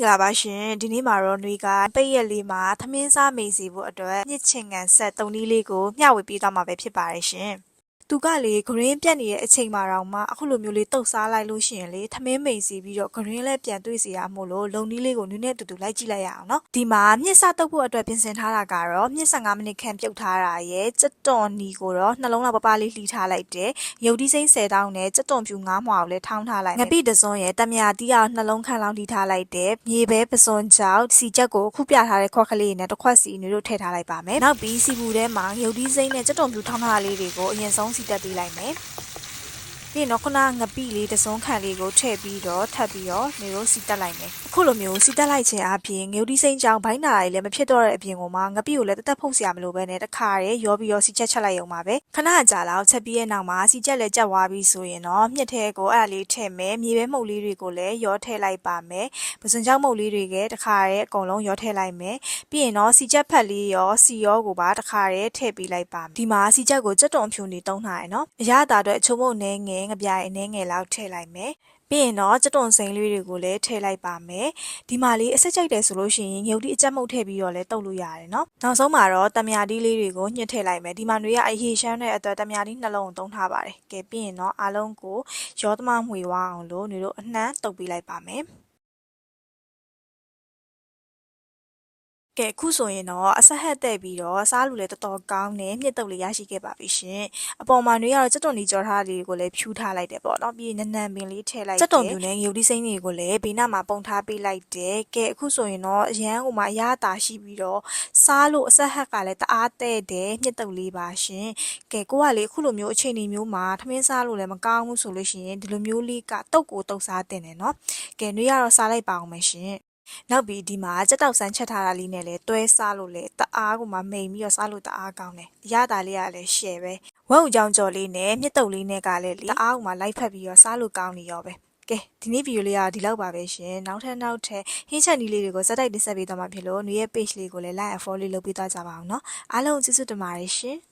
င်္ဂလာပါရှင်ဒီနေ့မှာတော့ຫນွေကပိတ်ရက်လေးမှာသမင်းစားမိတ်စီဖို့အတွက်မြစ်ချင်ငံဆက်တုံလေးလေးကိုမျှဝေပေးသွားမှာပဲဖြစ်ပါတယ်ရှင် သူကလေဂရင်းပြက်နေတဲ့အချိန်မှာတော့မှအခုလိုမျိုးလေးတုတ်စားလိုက်လို့ရှိရင်လေသမင်းမိန်စီပြီးတော့ဂရင်းလည်းပြန်တွေ့စီရမို့လို့လုံနီးလေးကိုနည်းနည်းတူတူလိုက်ကြည့်လိုက်ရအောင်နော်ဒီမှာမြစ်စားတုတ်ဖို့အတွက်ပြင်ဆင်ထားတာကတော့မြစ်15မိနစ်ခန့်ပြုတ်ထားတာရယ်စက်တွန်နီကိုတော့နှလုံးလောက်ပပလေးလှီထားလိုက်တယ်ရုပ်ဒီစိမ့်10တောင်းနဲ့စက်တွန်ပြူ9မှောင်လည်းထောင်းထားလိုက်ငပိတစွန်းရယ်တမယာတီးအောင်နှလုံးခန့်လောက်လှီထားလိုက်တယ်မြေပဲပစွန်ကြောက်စီချက်ကိုခုပြထားတဲ့ခွက်ကလေးနဲ့တစ်ခွက်စီမျိုးတို့ထည့်ထားလိုက်ပါမယ်နောက်ပြီးစီပူထဲမှာရုပ်ဒီစိမ့်နဲ့စက်တွန်ပြူထောင်းထားတာလေးတွေကိုအရင်ဆုံးစီတက်ပေးလိုက်မယ် ပြီးတော့ခုနငပိလေးတစုံခန့်လေးကိုထည့်ပြီးတော့ထပ်ပြီးတော့နေတို့စီတက်လိုက်မယ်အခုလိုမျိုးစီတက်လိုက်ခြင်းအပြင်ငုတ်ဒီစိမ့်ကြောင်ဘိုင်းနာရီလည်းမဖြစ်တော့တဲ့အပြင်ကမှငပိကိုလည်းတသက်ဖုတ်စရာမလိုပဲနဲ့တခါတည်းရောပြီးတော့စီချက်ချက်လိုက်ရုံပါပဲခဏကြာလောက်ချက်ပြီးရဲ့နောက်မှာစီချက်လည်းကြက်သွားပြီဆိုရင်တော့မြက်ထဲကိုအဲ့ဒါလေးထည့်မယ်မြေပဲမှုတ်လေးတွေကိုလည်းရောထည့်လိုက်ပါမယ်ပစွန်ကြောင်မှုတ်လေးတွေကတခါတည်းအကုန်လုံးရောထည့်လိုက်မယ်ပြီးရင်တော့စီချက်ဖက်လေးရောစီရောကိုပါတခါတည်းထည့်ပေးလိုက်ပါမယ်ဒီမှာစီချက်ကိုကြက်တုံဖြူနေတုံးထားရယ်နော်အရသာအတွက်အချုံမုတ်နဲငယ်ငပြိုင်အနေငယ်လောက်ထည့်လိုက်မယ်ပြီးရင်တော့ကြက်တွန်စိန်လေးတွေကိုလည်းထည့်လိုက်ပါမယ်ဒီမှာလေးအဆက်ကြိုက်တယ်ဆိုလို့ရှိရင်ငုတ်တိအကြက်မှုတ်ထည့်ပြီးတော့လည်းတုပ်လို့ရတယ်နော်နောက်ဆုံးမှာတော့တမယာတီးလေးတွေကိုညှစ်ထည့်လိုက်မယ်ဒီမှာတွေကအဟေရှမ်းတဲ့အတွက်တမယာတီးနှလုံးကိုသုံးထားပါတယ်ကဲပြီးရင်တော့အားလုံးကိုရောသမမှွေဝအောင်လို့ညီတို့အနှမ်းတုပ်ပေးလိုက်ပါမယ် ကဲအခုဆိုရင်တော့အဆက်ဟက်တဲ့ပြီးတော့စားလူလည်းတော်တော်ကောင်းတယ်မြင့်တုပ်လေးရရှိခဲ့ပါပြီရှင်အပေါ်မှာတွေကတော့စက်တုံဒီကြော်ထားလေးကိုလည်းဖြူထားလိုက်တယ်ပေါ့နော်ပြီးရင်နန်းနန်းပင်လေးထည့်လိုက်တယ်စက်တုံပြူနဲ့ရုပ်ဒီစိမ့်တွေကိုလည်းဘေးနားမှာပုံထားပေးလိုက်တယ်ကဲအခုဆိုရင်တော့အရန်ဟိုမှာအရသာရှိပြီးတော့စားလို့အဆက်ဟက်ကလည်းတအားတဲ့တယ်မြင့်တုပ်လေးပါရှင်ကဲကိုကလေအခုလိုမျိုးအချိန်ဒီမျိုးမှာထမင်းစားလို့လည်းမကောင်းဘူးဆိုလို့ရှိရင်ဒီလိုမျိုးလေးကတုပ်ကိုတုပ်စားတင်တယ်နော်ကဲနှွေးရတော့စားလိုက်ပါအောင်မယ်ရှင် နောက်ပြီးဒီမှာကြက်တောက်ဆန်းချက်ထားတာလေးနဲ့လည်းတွဲစားလို့လေတအားကိုမှမိန်ပြီးတော့စားလို့တအားကောင်းတယ်။ရတာလေးကလည်းရှယ်ပဲ။ဝက်ဥကြောင်ကြော်လေးနဲ့မြစ်တုပ်လေးနဲ့ကလည်းလေတအားကိုမှလိုက်ဖက်ပြီးတော့စားလို့ကောင်းနေရောပဲ။ကဲဒီနေ့ဗီဒီယိုလေးကဒီလောက်ပါပဲရှင်။နောက်ထပ်နောက်ထပ်ဟင်းချက်နီးလေးတွေကိုစက်တိုက်တင်ဆက်ပေးသွားမှာဖြစ်လို့နွေရဲ့ page လေးကိုလည်း like and follow လုပ်ပေးသွားကြပါအောင်နော်။အားလုံးကျေးဇူးတင်ပါတယ်ရှင်။